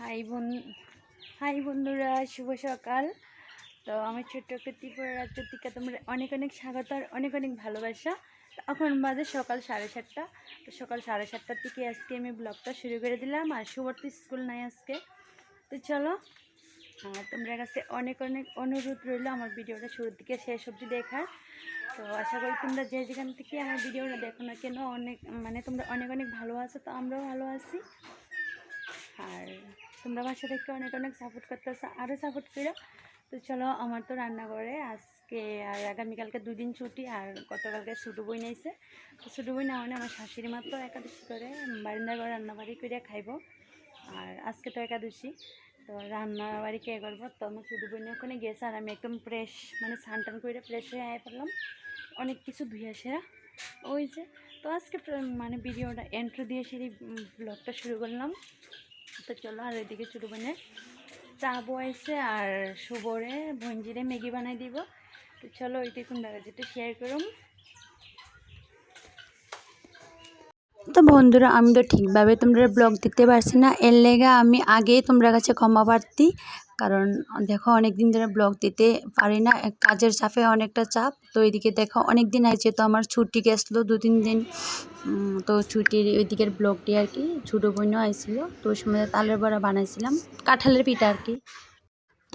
High বোন, high বন্ধুরা, শুভ সকাল। তো আমার ছোট্ট একটা ত্রিপুরা রাজ্য থেকে তোমরা অনেক অনেক স্বাগত আর অনেক অনেক ভালোবাসা। এখন বাজে সকাল সাড়ে সাতটা। তো সকাল সাড়ে সাতটার থেকে আজকে আমি ব্লগটা শুরু করে দিলাম আর শুভর তো স্কুল নাই আজকে। তো চলো তোমরা কাছে অনেক অনেক অনুরোধ রইল আমার ভিডিওটা শুরুর দিকে শেষ অবধি দেখার। তো আশা করি তোমরা যে যেখান থেকে আমার ভিডিওটা দেখো না কেন, অনেক মানে তোমরা অনেক অনেক ভালো আছো, তো আমরাও ভালো আছি। আর তোমরা আমার থেকে অনেক অনেক সাপোর্ট করতেছো আরও সাপোর্ট করো। তো চলো, আমার তো রান্না করে আজকে আর আগামীকালকে দুদিন ছুটি আর গতকালকে ছোটো বই নিয়েছে। তো ছোটো বই না মানে আমার শাশুড়ি মা তো একাদশী করে বারিন্দা করে রান্নাবাড়ি করে খাইব। আর আজকে তো একাদশী, তো রান্নাবাড়ি কে করব? তো আমার ছোটো বই নিয়ে ওখানে গেছে আর আমি একদম ফ্রেশ মানে স্নান টান করে ফ্রেশ হয়ে আয় পড়লাম। অনেক কিছু ধুয়ে সেরা। ওই যে, তো আজকে মানে ভিডিওটা এন্ট্রো দিয়ে সেই ব্লগটা শুরু করলাম। তো চলো, আর ওইদিকে ছোটো বোনে চা বয়েছে আর শুভরে, ভঞ্জিরে ম্যাগি বানাই দিব। তো চলো ওইটা কোন দাদা যেটা শেয়ার করুন তো বন্ধুরা, আমি তো ঠিকভাবে তোমরা ব্লগ দিতে পারছি না। এর লেগে আমি আগেই তোমরা কাছে ক্ষমা প্রার্থী। কারণ দেখো অনেক দিন ধরে ব্লগ দিতে পারি না। কাজের চাপে অনেকটা চাপ। তো এইদিকে দেখো অনেক দিন আছে তো আমার ছুটি গেছিল দু তিন দিন তো ছুটির ওইদিকের ব্লগটি আর কি, ছোটো বোনও আইছিল। তো ওই সময় তালের বড়া বানাইছিলাম। কাঁঠালের পিঠা আর কি।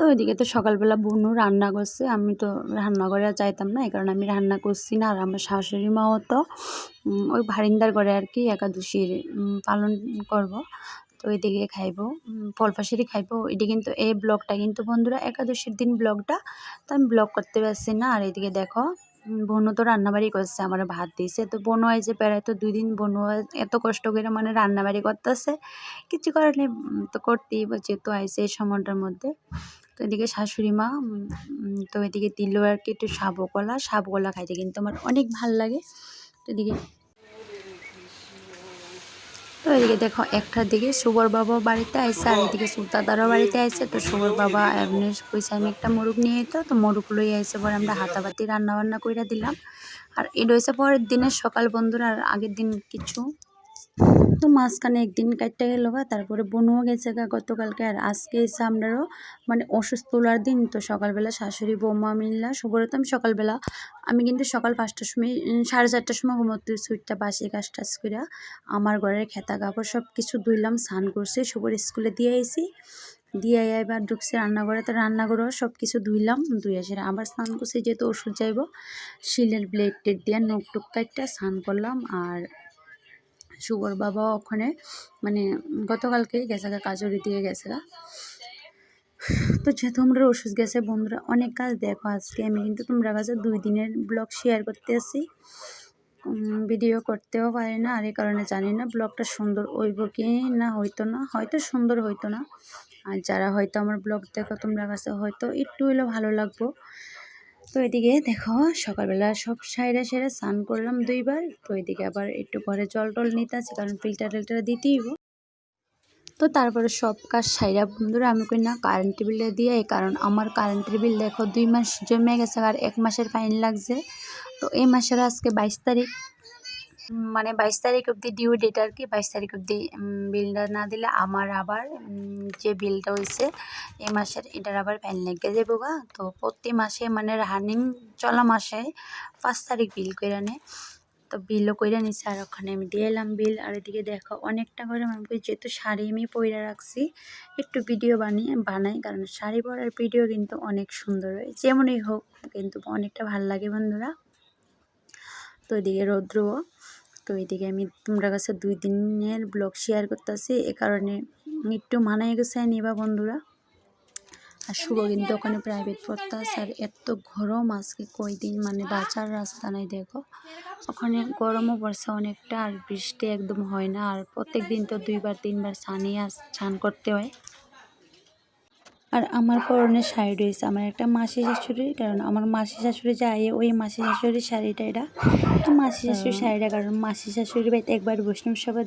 তো ওইদিকে তো সকালবেলা বোনও রান্না করছে। আমি তো রান্না করে আর চাইতাম না এই কারণে আমি রান্না করছি না। আর আমার শাশুড়ি মাও তো ওই ভারিন্দার করে আর কি একাদশীর পালন করব। তো ওইদিকে খাইবো উম, ফল পাশারি খাইবো। এটি কিন্তু এই ব্লগটা কিন্তু বন্ধুরা একাদশীর দিন ব্লগটা তো আমি ব্লগ করতে পারছি না। আর এদিকে দেখো বোনও তো রান্নাবাড়ি করছে আমার ভাত দিয়েছে তো বোনও যে প্রায় তো দুই দিন বোনও এত কষ্ট করে মানে রান্নাবাড়ি করতেছে কিছু নেই তো করতেই যেহেতু আইসে এই সময়টার মধ্যে। তো এদিকে শাশুড়ি মা তো এদিকে দিল আর কি একটু সাবু কলা সাবু কলা খাইতে কিন্তু আমার অনেক ভালো লাগে। তো এদিকে তো এদিকে দেখো, একটার দিকে শুভর বাবা বাড়িতে আইসে আর এদিকে সুলতাদারও বাড়িতে আইসে। তো শুভর বাবা এমনি কইসে আমি একটা মোরগ নিয়ে যেত তো মোরগ লই আইসে, পরে আমরা হাতাবাতি রান্না বান্না কইরা দিলাম। আর এটা হয়েছে পরের দিনের সকাল বন্ধুরা, আর আগের দিন কিছু তো মাঝখানে একদিন কাটতে গেল বা তারপরে বনুও গেছে গা গতকালকে। আর আজকে এসে আমরাও মানে অসুস্থ তোলার দিন, তো সকালবেলা শাশুড়ি, বৌমা মিল্লা শুভরে তো আমি সকালবেলা, আমি কিন্তু সকাল পাঁচটার সময় সাড়ে চারটার সময় ঘুমোতে সুইটটা বাসি কাজ টাজ করে আমার ঘরের খেতা কাপড় সব কিছু ধুইলাম, স্নান করছি শুভর স্কুলে দিয়ে আইসি দিয়ে এবার ঢুকছে রান্নাঘরে, তো রান্নাঘরেও সব কিছু ধুইলাম ধুয়ে সেরা আবার স্নান করছি, যেহেতু ওষুধ যাইব। শিলের ব্লেড টেড দিয়ে নোক টুক কাটটা স্নান করলাম, আর শুভর বাবা ওখানে মানে গতকালকেই গেছে কাজরি দিয়ে গেছে তো যেহেতু আমরা ওষুধ গেছে বন্ধুরা, অনেক কাজ দেখো আজকে। আমি কিন্তু তোমরা কাছে দুই দিনের ব্লগ শেয়ার করতে আসি। ভিডিও করতেও পারি না, আর এই কারণে জানি না ব্লগটা সুন্দর হইব কি না হইতো না। হয়তো সুন্দর হইতো না। আর যারা হয়তো আমার ব্লগ দেখো, তোমরা কাছে হয়তো একটু হইলেও ভালো লাগবো। তো এদিকে দেখো, সকালবেলা সব সাইরা সেরা স্নান করলাম দুইবার তো এদিকে আবার একটু ঘরে জল টল নিতে আছে, কারণ ফিল্টার টিল্টার দিতেই। তো তারপরে সব কাজ সাইরা বন্ধুরা, আমি কই না কারেন্টের বিলে দিয়ে কারণ আমার কারেন্টের বিল দেখো দুই মাস জমে গেছে, আর এক মাসের ফাইন লাগছে তো এই মাসের আজকে বাইশ তারিখ মানে বাইশ তারিখ অবধি ডিউ ডেট আর কি বাইশ তারিখ অবধি বিলটা না দিলে আমার আবার যে বিলটা হয়েছে এই মাসের এটার আবার ফাইন লেগে যাব গা। তো প্রতি মাসে মানে রানিং চলা মাসে পাঁচ তারিখ বিল করে নেয় তো বিলও কইরা নিছে আর ওখানে আমি দিয়ে এলাম বিল আর এদিকে দেখো অনেকটা করে আমি কই যেহেতু শাড়ি আমি পইরা রাখছি, একটু ভিডিও বানিয়ে, বানাই, কারণ শাড়ি পরার ভিডিও কিন্তু অনেক সুন্দর হয়। যেমনই হোক, কিন্তু অনেকটা ভালো লাগে বন্ধুরা। তো এদিকে রৌদ্রও তো এদিকে আমি তোমরা কাছে দুই দিনের ব্লগ শেয়ার করতেছি। এ কারণে একটু মানায় গেছে নিবা বন্ধুরা? আর শুভ কিন্তু ওখানে প্রাইভেট পড়তে আর এত গরম আজকে কয়দিন মানে বাঁচার রাস্তা নাই, দেখো। ওখানে গরমও পড়ছে অনেকটা, আর বৃষ্টি একদম হয় না। আর প্রত্যেক দিন তো দুইবার, তিনবার স্নানই আস স্নান করতে হয়। আর আমার পরনের শাড়ি রয়েছে। আমার একটা মাসি শাশুড়ির কারণ আমার মাসি শাশুড়ি যায় ওই মাসি শাশুড়ির শাড়িটা এটা। তো মাসি শাশুড়ির শাড়িটা, কারণ মাসি শাশুড়ি বাড়িতে একবার বৈষ্ণব সভা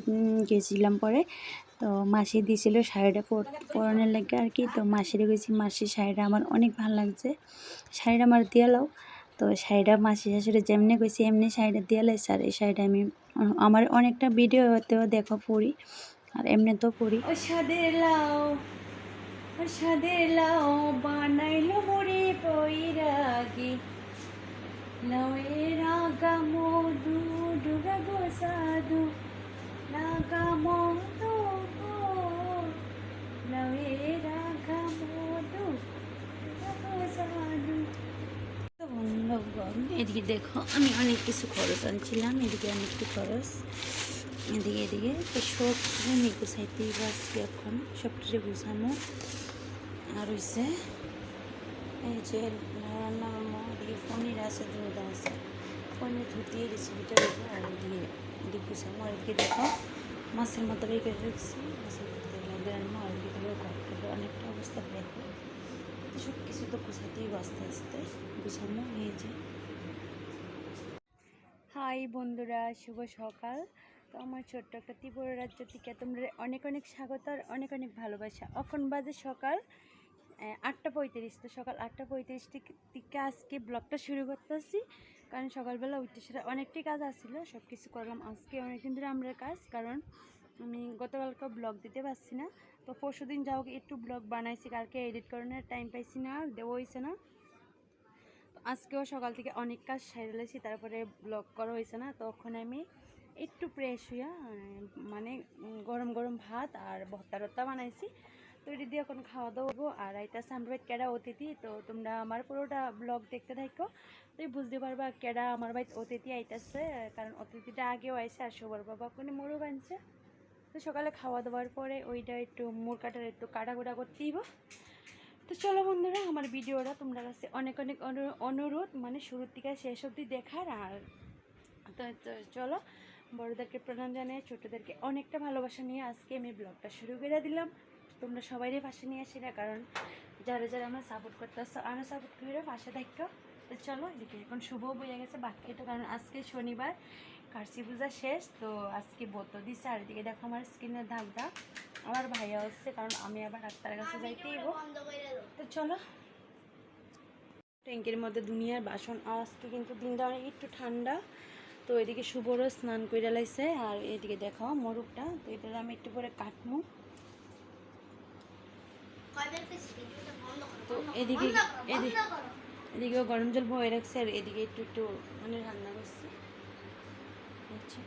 গেছিলাম পরে। তো মাসি দিয়েছিল শাড়িটা পর- পরানোর লাগে আর কি। তো মাসিরে গেছি মাসির শাড়িটা আমার অনেক ভালো লাগছে। শাড়িটা আমার দিয়ে লাও। তো শাড়িটা মাসি শাশুড়ি যেমনি কইছি, এমনি শাড়িটা দিয়ে লাইছে। আর এই শাড়িটা আমি, আমার অনেকটা ভিডিওতেও দেখো পড়ি, আর এমনি তো লাও। ও সাদের লাও বানাইলো মোরে পৈরাগি। লাউয়ে রাগা মধু, ডুগা গো সাধু। রাগা মধু গো। লাউয়ে রাগা মধু সাধু। এদিকে দেখো, আমি অনেক কিছু খরচ আনছিলাম, এদিকে অনেক কিছু খরচ। এদিকে এদিকে, তো সব গুছাইতেই পারছি এখন সবটা গুছানো। আর হইছে, এই যে রান্না মামা এদিকে পনির আছে, দুধ আছে। পনির ধুতিয়ে রেসিপিটা দেবো আর এদিকে গুছানো আর দেখো, মাছের মতো রেখে রেখেছি। মাছের আর দেখো ঘরটা অনেকটা অবস্থা দেখো। সব কিছু তো গুছাতেই আস্তে আস্তে গুছানো এই যে। হাই বন্ধুরা, শুভ সকাল। তো আমার ছোট্ট একটা ত্রিপুরা রাজ্য থেকে তোমরা অনেক অনেক স্বাগত আর অনেক অনেক ভালোবাসা। এখন বাজে সকাল আটটা পঁয়ত্রিশ, তো সকাল আটটা পঁয়ত্রিশ থেকে আজকে ব্লগটা শুরু করতেছি। কারণ সকালবেলা উঠতে সেটা অনেকটাই কাজ আসছিল সব কিছু করলাম। আজকে অনেকদিন ধরে আমরা কাজ, কারণ আমি গতকালকে ব্লগ দিতে পারছি না। তো পরশু দিন যাও একটু ব্লগ বানাইছি, কালকে এডিট করানোর টাইম পাইছি না দেওয়া হয়েছে না। তো আজকেও সকাল থেকে অনেক কাজ সেরেলেছি তারপরে ব্লগ করা হয়েছে না। তখন আমি একটু ফ্রেশ হইয়া মানে গরম গরম ভাত আর ভর্তা টর্তা বানাইছি। তো এটি দিয়ে এখন খাওয়া দাওয়া করব। আর এটা সামরাইট কেডা অতিথি, তো তোমরা আমার পুরোটা ব্লগ দেখতে থাকো। তুই বুঝতে পারবা কেডা আমার বাড়িতে অতিথি আইতাছে, কারণ অতিথিটা আগেও আইছে আর সবার বাবা কোনো মোরগ আনছে। তো সকালে খাওয়া দাওয়ার পরে ওইটা একটু মোর কাটার একটু কাটাকুটা করতেই বা তো চলো বন্ধুরা, আমার ভিডিওটা তোমরা কাছে অনেক অনেক অনু- অনুরোধ মানে শুরুর থেকে শেষ অবধি দেখার। আর তো চলো, বড়োদেরকে প্রণাম জানিয়ে, ছোটোদেরকে অনেকটা ভালোবাসা নিয়ে আজকে আমি ব্লগটা শুরু করে দিলাম। তোমরা সবাইরই পাশে নিয়ে আসি না কারণ যারা যারা আমরা সাপোর্ট করতে আসছো আমরা সাপোর্ট করে পাশে থাকতো তো চলো এদিকে এখন শুভ বইয়া গেছে বাকি তো কারণ আজকে শনিবার কার্সি পূজা শেষ তো আজকে বোতল দিচ্ছে আর এদিকে দেখো আমার স্কিনের দাগ দাগ আমার ভাইয়া হচ্ছে কারণ আমি আবার ডাক্তারের কাছে যাইতেই তো চলো। ট্যাঙ্কের মধ্যে দুনিয়ার বাসন আজকে কিন্তু দিনটা অনেক একটু ঠান্ডা। তো এদিকে শুভরও স্নান করে লাইছে আর এদিকে দেখাও মোরগটা তো এটা আমি একটু পরে কাটমু। তো এদিকে এদিকে এদিকেও গরম জল ভয়ে রাখছে আর এদিকে একটু একটু মানে রান্না করছে। আচ্ছা।